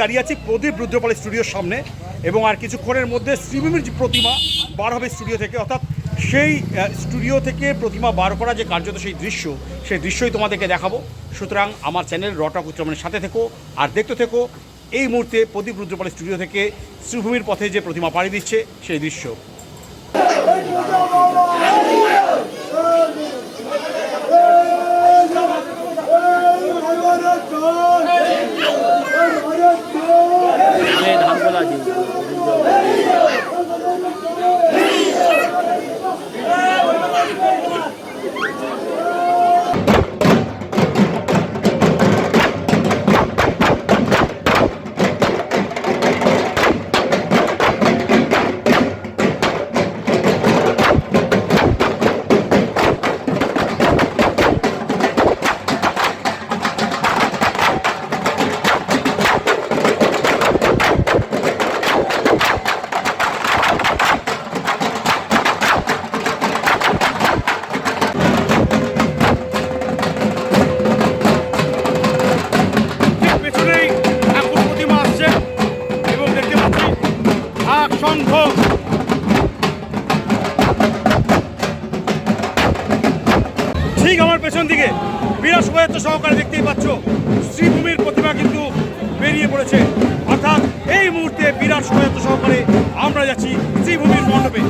দাঁড়িয়ে আছি প্রদীপ রুদ্রপাল স্টুডিওর সামনে এবং আর কিছুক্ষণের মধ্যে শ্রীভূমির যে প্রতিমা বার হবে স্টুডিও থেকে অর্থাৎ সেই স্টুডিও থেকে প্রতিমা বার করা যে কার্যত সেই দৃশ্য সেই দৃশ্যই তোমাদেরকে দেখাবো সুতরাং আমার চ্যানেল রটক উচ্চমানের সাথে থেকো আর দেখতে থেকো এই মুহূর্তে প্রদীপ রুদ্রপাল স্টুডিও থেকে শ্রীভূমির পথে যে প্রতিমা পাড়ি দিচ্ছে সেই দৃশ্য বিরাট সহকারে দেখতেই পাচ্ছ, শ্রীভূমির প্রতিমা কিন্তু বেরিয়ে পড়েছে। অর্থাৎ এই মুহূর্তে বিরাট শোভাযাত্রা সহকারে আমরা যাচ্ছি শ্রীভূমির মণ্ডপে।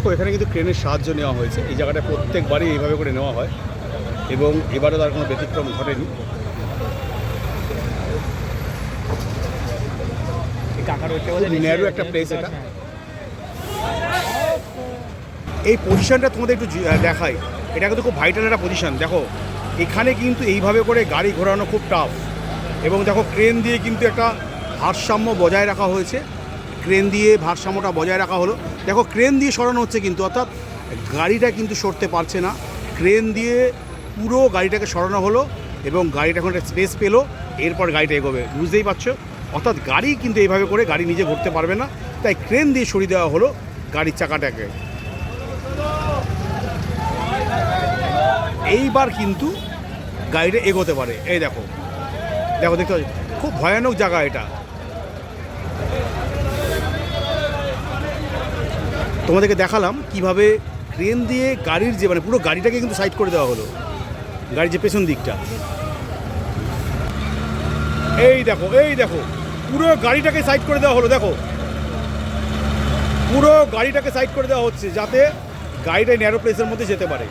দেখো এখানে কিন্তু ক্রেনের সাহায্য নেওয়া হয়েছে। এই জায়গাটা প্রত্যেকবারই এইভাবে করে নেওয়া হয় এবং এবারও তার কোনো ব্যতিক্রম ঘটেনি। ন্যারো একটা প্লেস এটা। এই পজিশনটা তোমাদের একটু দেখাই। এটা কিন্তু খুব ভাইটাল একটা পজিশন দেখো এখানে কিন্তু এইভাবে করে গাড়ি ঘোরানো খুব টাফ এবং দেখো ক্রেন দিয়ে কিন্তু একটা ভারসাম্য বজায় রাখা হয়েছে। ক্রেন দিয়ে ভারসাম্যটা বজায় রাখা হলো। দেখো, ক্রেন দিয়ে সরানো হচ্ছে কিন্তু, অর্থাৎ গাড়িটা কিন্তু সরতে পারছে না। ক্রেন দিয়ে পুরো গাড়িটাকে সরানো হলো এবং গাড়িটা এখন একটা স্পেস পেল, এরপর গাড়িটা এগোবে। বুঝতেই পারছ? অর্থাৎ গাড়ি কিন্তু এইভাবে করে গাড়ি নিজে ঘুরতে পারবে না, তাই ক্রেন দিয়ে সরিয়ে দেওয়া হলো গাড়ির চাকাটাকে। এইবার কিন্তু গাড়িটা এগোতে পারে। এই দেখো দেখো, দেখতে খুব ভয়ানক জায়গা এটা। তোমাদেরকে দেখালাম কীভাবে ক্রেন দিয়ে গাড়ির যে মানে পুরো গাড়িটাকে কিন্তু সাইড করে দেওয়া হলো। গাড়ির যে পেছন দিকটা। এই দেখো এই দেখো, পুরো গাড়িটাকে সাইড করে দেওয়া হলো, দেখো। পুরো গাড়িটাকে সাইড করে দেওয়া হচ্ছে যাতে গাড়িটা ন্যারো প্লেসের মধ্যে যেতে পারে।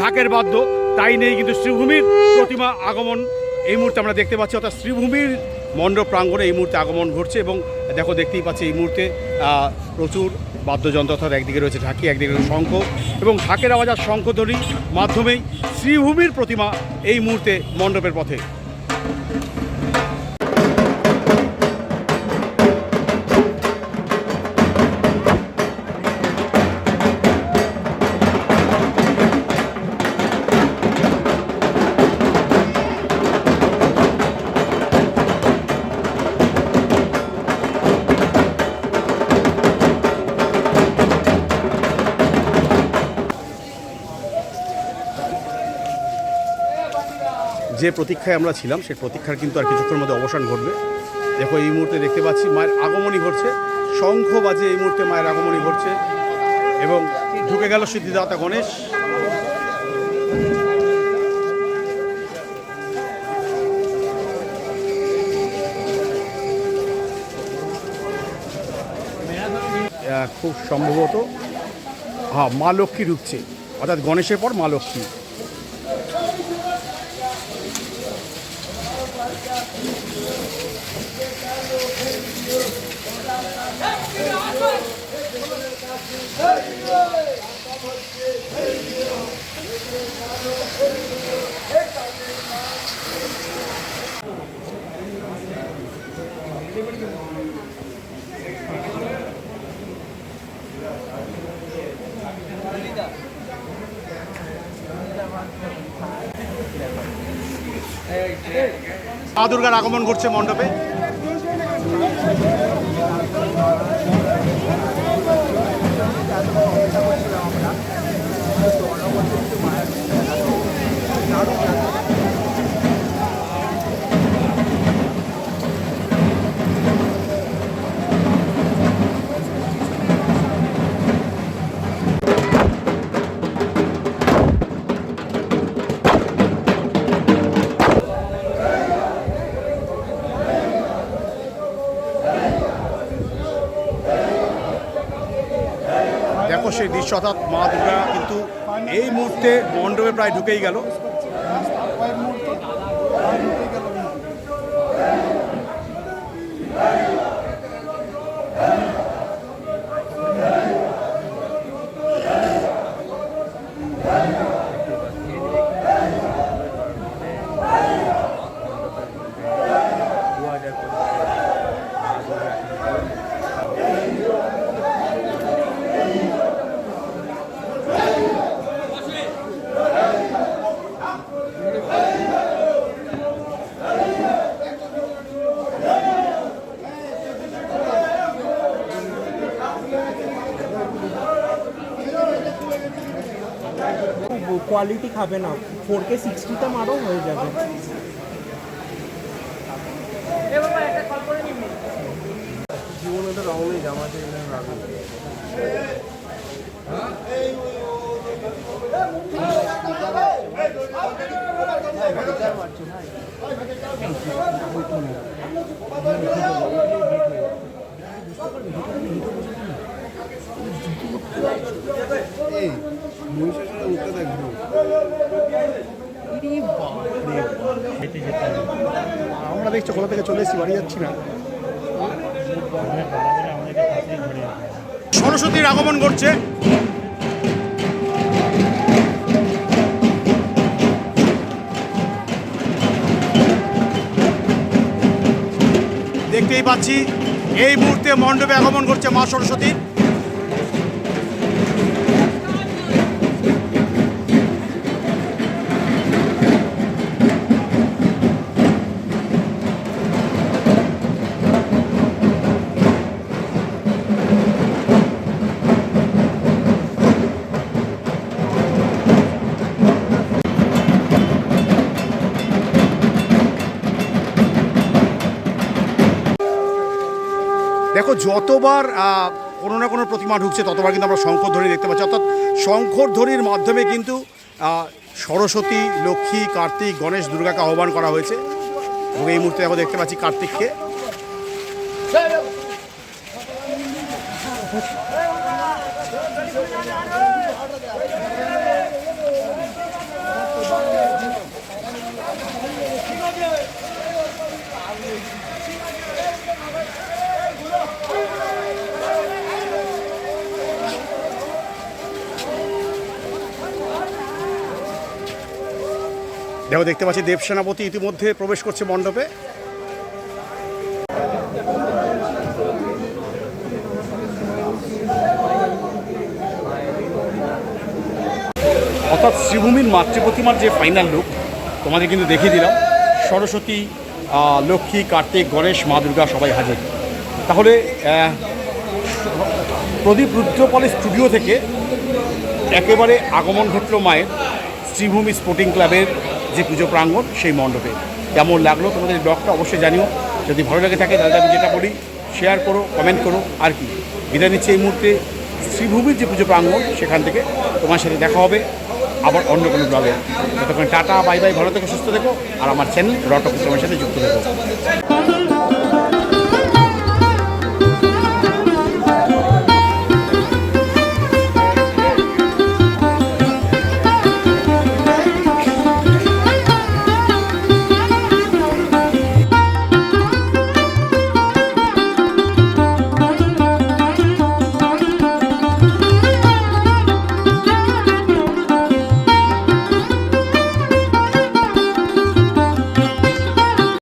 ঢাকের বাদ্য, তাই নেই কিন্তু শ্রীভূমির প্রতিমা আগমন। এই মুহূর্তে আমরা দেখতে পাচ্ছি, অর্থাৎ শ্রীভূমির মণ্ডপ প্রাঙ্গণে এই মুহূর্তে আগমন ঘটছে এবং দেখো দেখতেই পাচ্ছি এই মুহূর্তে প্রচুর বাদ্যযন্ত্র অর্থাৎ একদিকে রয়েছে ঢাকি, একদিকে রয়েছে শঙ্খ এবং ঢাকের আওয়াজ আর শঙ্খধ্বনির মাধ্যমেই শ্রীভূমির প্রতিমা এই মুহূর্তে মণ্ডপের পথে। যে প্রতীক্ষায় আমরা ছিলাম সেই প্রতীক্ষার কিন্তু আর কিছুক্ষণের মধ্যে অবসান ঘটবে। দেখো, এই মুহূর্তে দেখতে পাচ্ছি মায়ের আগমনী ঘটছে। শঙ্খ বাজে এই মুহূর্তে মায়ের আগমনী ঘটছে এবং ঢুকে গেল সিদ্ধিদাতা গণেশ। খুব সম্ভবত হ্যাঁ মা লক্ষ্মী ঢুকছে। অর্থাৎ গণেশের পর মা লক্ষ্মী। মা দুর্গার আগমন ঘটছে মণ্ডপে। দেখো সেই দৃশ্য অর্থাৎ মা দুর্গা কিন্তু এই মুহূর্তে মণ্ডপে প্রায় ঢুকেই গেল। কোয়ালিটি খাবে না। ফোর কে সিক্সটিতে মারো হয়ে যাবে। আমরা দেখছি কোথা থেকে চলে এসেছি, বাড়ি যাচ্ছি না। সরস্বতীর আগমন ঘটছে। দেখতেই পাচ্ছি, এই মুহূর্তে মণ্ডপে আগমন করছে মা সরস্বতীর। যতবার কোনো না কোনো প্রতিমা ঢুকছে, ততবার কিন্তু আমরা শঙ্করধ্বনি দেখতে পাচ্ছি। অর্থাৎ শঙ্করধ্বনির মাধ্যমে কিন্তু সরস্বতী, লক্ষ্মী, কার্তিক, গণেশ, দুর্গাকে আহ্বান করা হয়েছে। এবং এই মুহূর্তে আমরা দেখতে পাচ্ছি কার্তিককে। দেখো দেখতে পাচ্ছি দেব সেনাপতি ইতিমধ্যে প্রবেশ করছে মণ্ডপে। অর্থাৎ শ্রীভূমির মাতৃপ্রতিমার যে ফাইনাল লুক তোমাদের কিন্তু দেখিয়ে দিলাম। সরস্বতী লক্ষ্মী, কার্তিক, গণেশ, মা দুর্গা সবাই হাজির। তাহলে প্রদীপ রুদ্রপালের স্টুডিও থেকে একেবারে আগমন ঘটল মায়ের। শ্রীভূমি স্পোর্টিং ক্লাবের যে পুজো প্রাঙ্গণ সেই মণ্ডপে। কেমন লাগল তোমাদের ব্লগটা অবশ্যই জানিও। যদি ভালো লেগে থাকে তাহলে আমি যেটা বলি শেয়ার করো কমেন্ট করো, আর কি। বিদায় নিচ্ছে এই মুহূর্তে শ্রীভূমির যে পুজো প্রাঙ্গণ সেখান থেকে। তোমার সাথে দেখা হবে আবার অন্য কোনো ব্লগে ততক্ষণ টাটা বাই বাই ভালো থেকে, সুস্থ দেখো আর আমার চ্যানেল রটক সাথে যুক্ত থেকো।